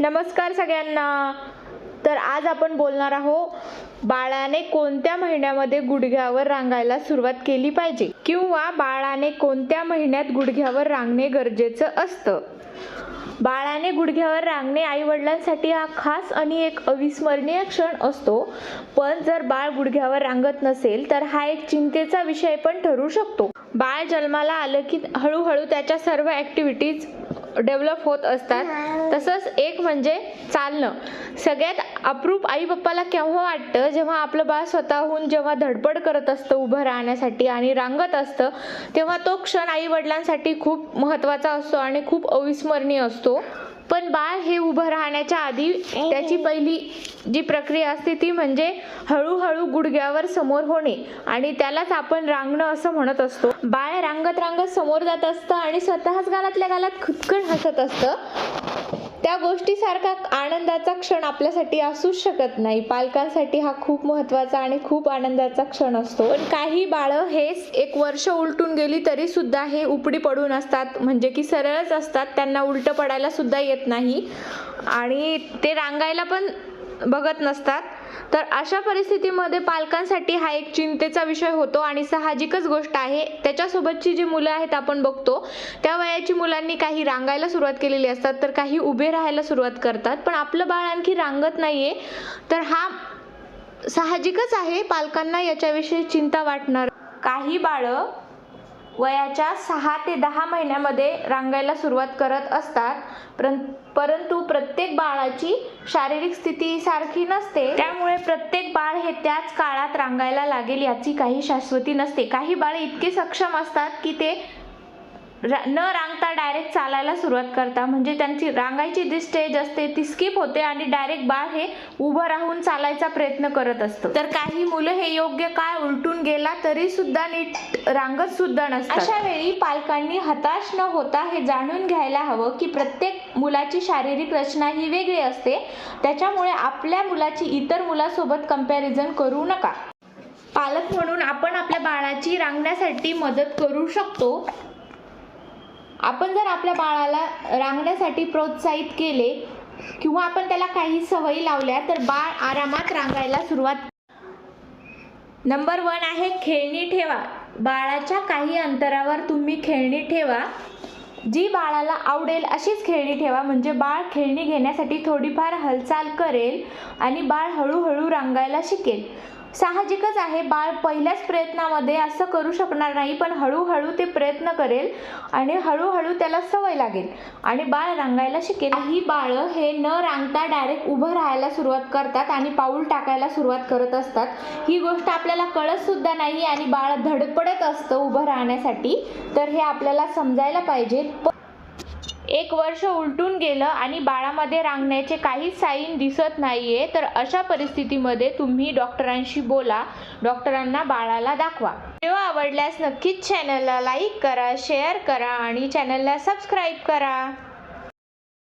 नमस्कार सगळ्यांना. तर आज आपण बोलणार आहोत बाळाने कोणत्या महिन्यामध्ये गुडघ्यावर रांगायला सुरुवात केली पाहिजे? किंवा बाळाने कोणत्या महिन्यात गुडघ्यावर रांगणे गरजेचं असतं? बाळाने गुडघ्यावर रांगणे आई वडिलांसाठी हा खास आणि एक अविस्मरणीय क्षण असतो. पण जर बाळ गुडघ्यावर रांगत नसेल तर हा एक चिंतेचा विषय पण ठरू शकतो. बाळ जन्माला आलं की हळूहळू त्याच्या सर्व ॲक्टिव्हिटीज डेव्हलप होत असतात. तसंच एक म्हणजे चालणं. सगळ्यात अप्रूप आई बाप्पाला केव्हा वाटतं? जेव्हा आपलं बाळ स्वतःहून जेव्हा धडपड करत असतं उभं राहण्यासाठी आणि रांगत असतं तेव्हा तो क्षण आई वडिलांसाठी खूप महत्त्वाचा असतो आणि खूप अविस्मरणीय असतो. पण बाळ हे उभं राहण्याच्या आधी त्याची पहिली जी प्रक्रिया असते ती म्हणजे हळूहळू गुडघ्यावर समोर होणे आणि त्यालाच आपण रांगणं असं म्हणत असतो. बाळ रांगत रांगत समोर जात असतं आणि स्वतःच गालातल्या गालात खुदकन हसत असतं. त्या गोष्टीसारखा आनंदाचा क्षण आपल्यासाठी असूच शकत नाही. पालकांसाठी हा खूप महत्त्वाचा आणि खूप आनंदाचा क्षण असतो. पण काही बाळं हेच एक वर्ष उलटून गेली तरी सुद्धा हे उपडी पडून असतात. म्हणजे की सरळच असतात. त्यांना उलटं पडायला सुद्धा येत नाही. आणि ते रांगायला पण बघत नसतात. तर अशा परिस्थितीमध्ये पालकांसाठी हा एक चिंतेचा विषय होतो आणि साहजिकच गोष्ट आहे. त्याच्यासोबतची जी मुलं आहेत आपण बघतो त्या वयाची मुलांनी काही रांगायला सुरुवात केलेली असतात तर काही उभे राहायला सुरुवात करतात. पण आपलं बाळ आणखी रांगत नाहीये तर हा साहजिकच आहे. पालकांना याच्याविषयी चिंता वाटणार. काही बाळं वयाच्या सहा ते दहा महिन्यामध्ये रांगायला सुरुवात करत असतात. परं परंतु प्रत्येक बाळाची शारीरिक स्थिती सारखी नसते. त्यामुळे प्रत्येक बाळ हे त्याच काळात रांगायला लागेल याची काही शाश्वती नसते. काही बाळ इतके सक्षम असतात की ते रा- न रांगता डायरेक्ट चालायला सुरुवात करता. म्हणजे त्यांची रांगायची जी स्टेज असते ती स्किप होते आणि डायरेक्ट बाळ हे उभं राहून चालायचा प्रयत्न करत असतं. तर काही मुलं हे योग्य काळ उलटून गेला तरी सुद्धा नीट रांगत सुद्धा नसतात. अशा वेळी पालकांनी हताश न होता हे जाणून घ्यायला हवं की प्रत्येक मुलाची शारीरिक रचना ही वेगळी असते. त्याच्यामुळे आपल्या मुलाची इतर मुलासोबत कंपॅरिझन करू नका. पालक म्हणून आपण आपल्या बाळाची रांगण्यासाठी मदत करू शकतो. आपण जर आपल्या बाळाला रांगण्यासाठी प्रोत्साहित केले किंवा आपण त्याला काही सवयी लावल्या तर बाळ आरामात रांगायला सुरुवात नंबर वन आहे खेळणी ठेवा. बाळाच्या काही अंतरावर तुम्ही खेळणी ठेवा. जी बाळाला आवडेल अशीच खेळणी ठेवा. म्हणजे बाळ खेळणी घेण्यासाठी थोडीफार हालचाल करेल आणि बाळ हळूहळू रांगायला शिकेल. साहजिकच आहे बाळ पहिल्याच प्रयत्नामध्ये असं करू शकणार नाही पण हळूहळू ते प्रयत्न करेल आणि हळूहळू त्याला सवय लागेल आणि बाळ रांगायला शिकेल. ही बाळं हे न रांगता डायरेक्ट उभं राहायला सुरुवात करतात आणि पाऊल टाकायला सुरुवात करत असतात. ही गोष्ट आपल्याला कळत सुद्धा नाही आणि बाळ धडपडत असतं उभं राहण्यासाठी. तर हे आपल्याला समजायला पाहिजे. एक वर्ष उलटून गेलं आणि बाळामध्ये रांगण्याचे काही साईन दिसत नाहीये तर अशा परिस्थितीमध्ये तुम्ही डॉक्टरांशी बोला डॉक्टरांना बाळाला दाखवा. व्हिडिओ आवडल्यास नक्कीच चॅनलला लाईक करा शेअर करा आणि चॅनलला सबस्क्राईब करा.